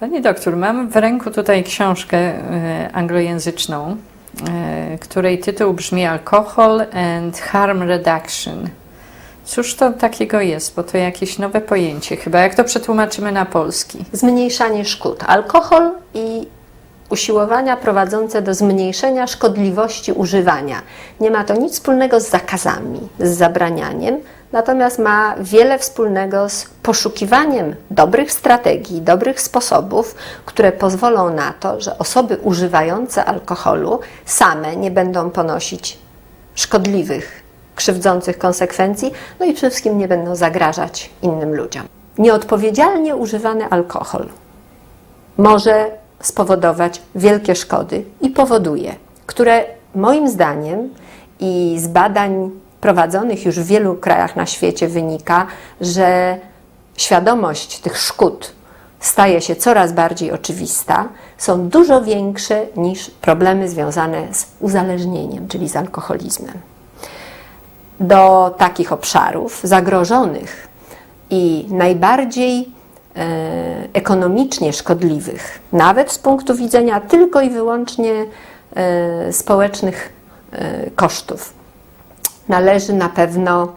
Pani doktor, mam w ręku tutaj książkę e, anglojęzyczną, e, której tytuł brzmi Alcohol and Harm Reduction. Cóż to takiego jest? Bo to jakieś nowe pojęcie chyba. Jak to przetłumaczymy na polski? Zmniejszanie szkód. Alkohol i usiłowania prowadzące do zmniejszenia szkodliwości używania. Nie ma to nic wspólnego z zakazami, z zabranianiem, natomiast ma wiele wspólnego z poszukiwaniem dobrych strategii, dobrych sposobów, które pozwolą na to, że osoby używające alkoholu same nie będą ponosić szkodliwych, krzywdzących konsekwencji, no i przede wszystkim nie będą zagrażać innym ludziom. Nieodpowiedzialnie używany alkohol może spowodować wielkie szkody i powoduje, które moim zdaniem i z badań prowadzonych już w wielu krajach na świecie wynika, że świadomość tych szkód staje się coraz bardziej oczywista, są dużo większe niż problemy związane z uzależnieniem, czyli z alkoholizmem. Do takich obszarów zagrożonych i najbardziej e, ekonomicznie szkodliwych, nawet z punktu widzenia tylko i wyłącznie e, społecznych e, kosztów, należy na pewno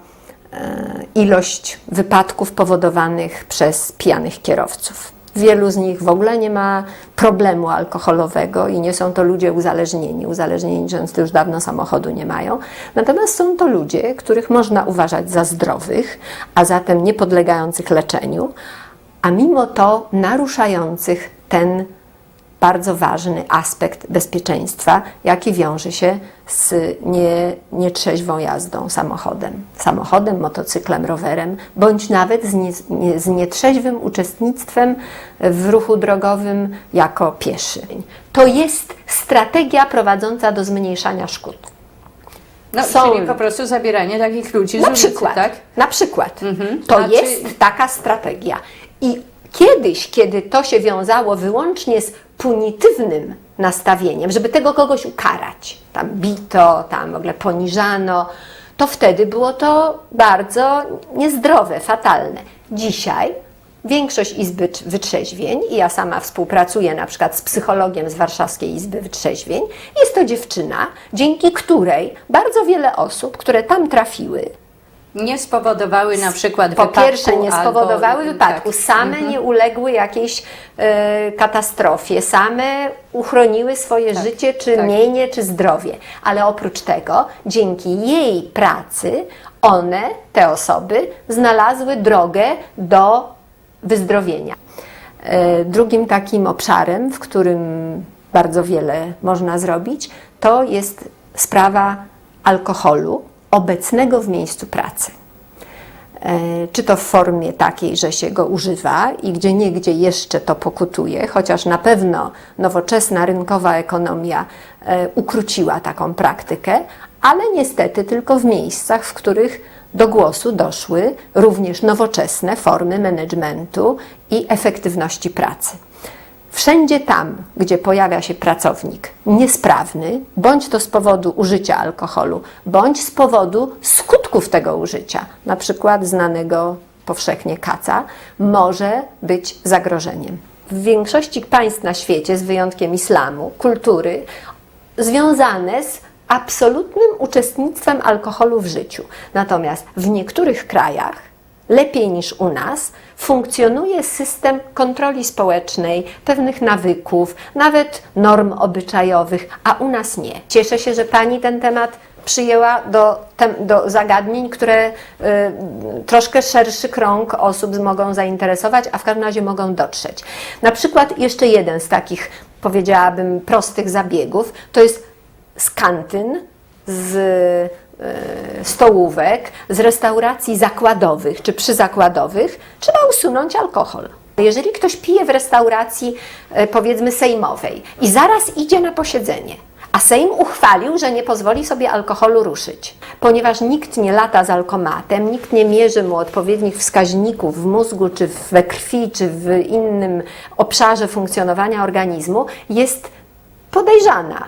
e, ilość wypadków powodowanych przez pijanych kierowców. Wielu z nich w ogóle nie ma problemu alkoholowego i nie są to ludzie uzależnieni. Uzależnieni często już dawno samochodu nie mają. Natomiast są to ludzie, których można uważać za zdrowych, a zatem nie podlegających leczeniu, a mimo to naruszających ten bardzo ważny aspekt bezpieczeństwa, jaki wiąże się z nie, nietrzeźwą jazdą samochodem. Samochodem, motocyklem, rowerem, bądź nawet z, nie, z nietrzeźwym uczestnictwem w ruchu drogowym jako pieszy. To jest strategia prowadząca do zmniejszania szkód. No, Są- czyli po prostu zabieranie takich ludzi z Na ulicy, przykład, tak? na przykład. Mhm. To A czy- jest taka strategia. I kiedyś, kiedy to się wiązało wyłącznie z punitywnym nastawieniem, żeby tego kogoś ukarać, tam bito, tam w ogóle poniżano, to wtedy było to bardzo niezdrowe, fatalne. Dzisiaj większość Izby Trz- Wytrzeźwień, i ja sama współpracuję na przykład z psychologiem z Warszawskiej Izby Wytrzeźwień, jest to dziewczyna, dzięki której bardzo wiele osób, które tam trafiły, Nie spowodowały na przykład po wypadku pierwsze nie albo- spowodowały wypadku, tak. same nie uległy jakiejś e, katastrofie, same uchroniły swoje Tak, życie, czy tak. mienie, czy zdrowie. Ale oprócz tego, dzięki jej pracy, one, te osoby, znalazły drogę do wyzdrowienia. E, Drugim takim obszarem, w którym bardzo wiele można zrobić, to jest sprawa alkoholu obecnego w miejscu pracy. E, Czy to w formie takiej, że się go używa i gdzie niegdzie jeszcze to pokutuje, chociaż na pewno nowoczesna rynkowa ekonomia e, ukróciła taką praktykę, ale niestety tylko w miejscach, w których do głosu doszły również nowoczesne formy managementu i efektywności pracy. Wszędzie tam, gdzie pojawia się pracownik niesprawny, bądź to z powodu użycia alkoholu, bądź z powodu skutków tego użycia, na przykład znanego powszechnie kaca, może być zagrożeniem. W większości państw na świecie, z wyjątkiem islamu, kultury związane z absolutnym uczestnictwem alkoholu w życiu. Natomiast w niektórych krajach lepiej niż u nas funkcjonuje system kontroli społecznej, pewnych nawyków, nawet norm obyczajowych, a u nas nie. Cieszę się, że Pani ten temat przyjęła do, do zagadnień, które y, troszkę szerszy krąg osób mogą zainteresować, a w każdym razie mogą dotrzeć. Na przykład jeszcze jeden z takich, powiedziałabym, prostych zabiegów, to jest z kantyn, z stołówek, z restauracji zakładowych czy przyzakładowych trzeba usunąć alkohol. Jeżeli ktoś pije w restauracji, e, powiedzmy, sejmowej i zaraz idzie na posiedzenie, a Sejm uchwalił, że nie pozwoli sobie alkoholu ruszyć, ponieważ nikt nie lata z alkomatem, nikt nie mierzy mu odpowiednich wskaźników w mózgu, czy we krwi, czy w innym obszarze funkcjonowania organizmu, jest podejrzana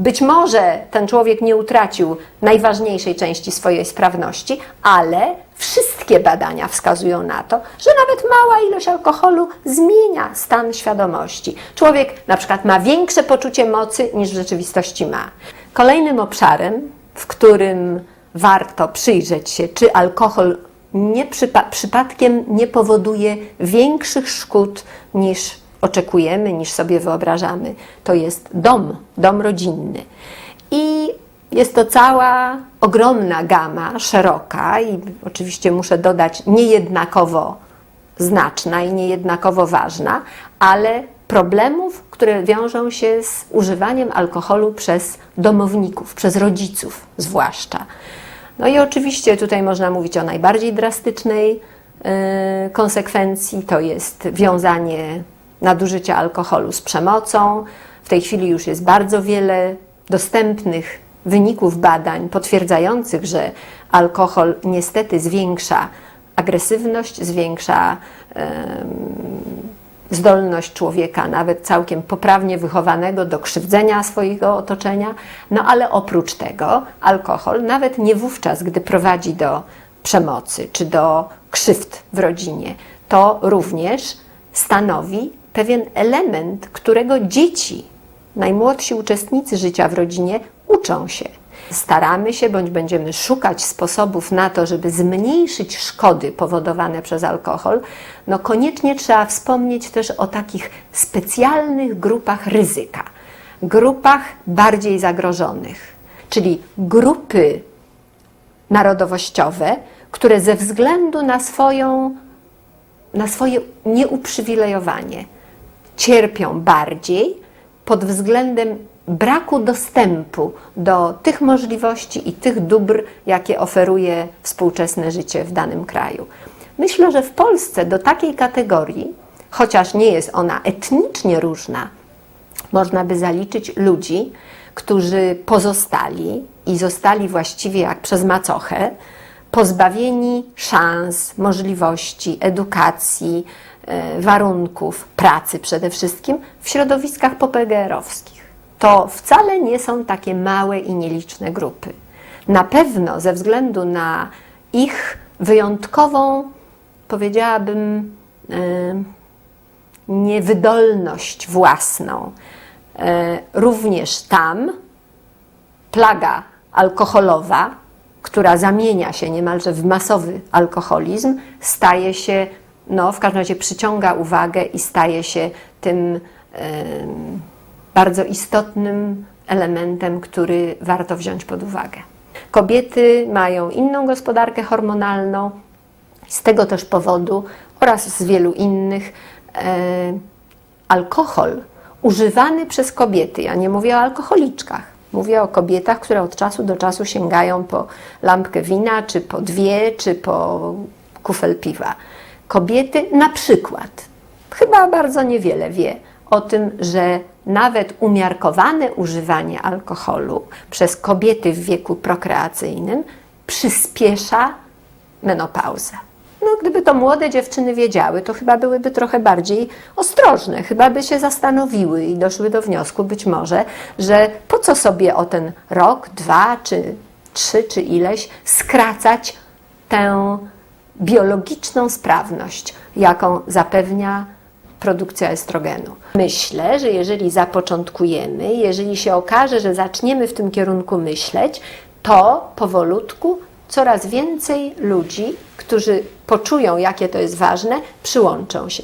Być może ten człowiek nie utracił najważniejszej części swojej sprawności, ale wszystkie badania wskazują na to, że nawet mała ilość alkoholu zmienia stan świadomości. Człowiek na przykład ma większe poczucie mocy niż w rzeczywistości ma. Kolejnym obszarem, w którym warto przyjrzeć się, czy alkohol nie przypa- przypadkiem nie powoduje większych szkód niż oczekujemy, niż sobie wyobrażamy. To jest dom, dom rodzinny. I jest to cała ogromna gama, szeroka i oczywiście muszę dodać niejednakowo znaczna i niejednakowo ważna, ale problemów, które wiążą się z używaniem alkoholu przez domowników, przez rodziców zwłaszcza. No i oczywiście tutaj można mówić o najbardziej drastycznej e, konsekwencji, to jest wiązanie nadużycia alkoholu z przemocą. W tej chwili już jest bardzo wiele dostępnych wyników badań potwierdzających, że alkohol niestety zwiększa agresywność, zwiększa zdolność człowieka, nawet całkiem poprawnie wychowanego do krzywdzenia swojego otoczenia. No ale oprócz tego alkohol, nawet nie wówczas, gdy prowadzi do przemocy czy do krzywd w rodzinie, to również stanowi pewien element, którego dzieci, najmłodsi uczestnicy życia w rodzinie, uczą się. Staramy się bądź będziemy szukać sposobów na to, żeby zmniejszyć szkody powodowane przez alkohol, no koniecznie trzeba wspomnieć też o takich specjalnych grupach ryzyka, grupach bardziej zagrożonych, czyli grupy narodowościowe, które ze względu na swoją na swoje nieuprzywilejowanie cierpią bardziej pod względem braku dostępu do tych możliwości i tych dóbr, jakie oferuje współczesne życie w danym kraju. Myślę, że w Polsce do takiej kategorii, chociaż nie jest ona etnicznie różna, można by zaliczyć ludzi, którzy pozostali i zostali właściwie jak przez macochę, pozbawieni szans, możliwości, edukacji, e, warunków pracy przede wszystkim w środowiskach popegeerowskich. To wcale nie są takie małe i nieliczne grupy. Na pewno ze względu na ich wyjątkową, powiedziałabym, e, niewydolność własną, e, również tam plaga alkoholowa, która zamienia się niemalże w masowy alkoholizm, staje się, no w każdym razie przyciąga uwagę i staje się tym bardzo istotnym elementem, który warto wziąć pod uwagę. Kobiety mają inną gospodarkę hormonalną, z tego też powodu oraz z wielu innych alkohol używany przez kobiety, ja nie mówię o alkoholiczkach, mówię o kobietach, które od czasu do czasu sięgają po lampkę wina, czy po dwie, czy po kufel piwa. Kobiety na przykład, chyba bardzo niewiele wie o tym, że nawet umiarkowane używanie alkoholu przez kobiety w wieku prokreacyjnym przyspiesza menopauzę. Gdyby to młode dziewczyny wiedziały, to chyba byłyby trochę bardziej ostrożne, chyba by się zastanowiły i doszły do wniosku być może, że po co sobie o ten rok, dwa, czy trzy, czy ileś skracać tę biologiczną sprawność, jaką zapewnia produkcja estrogenu. Myślę, że jeżeli zapoczątkujemy, jeżeli się okaże, że zaczniemy w tym kierunku myśleć, to powolutku coraz więcej ludzi, którzy poczują, jakie to jest ważne, przyłączą się.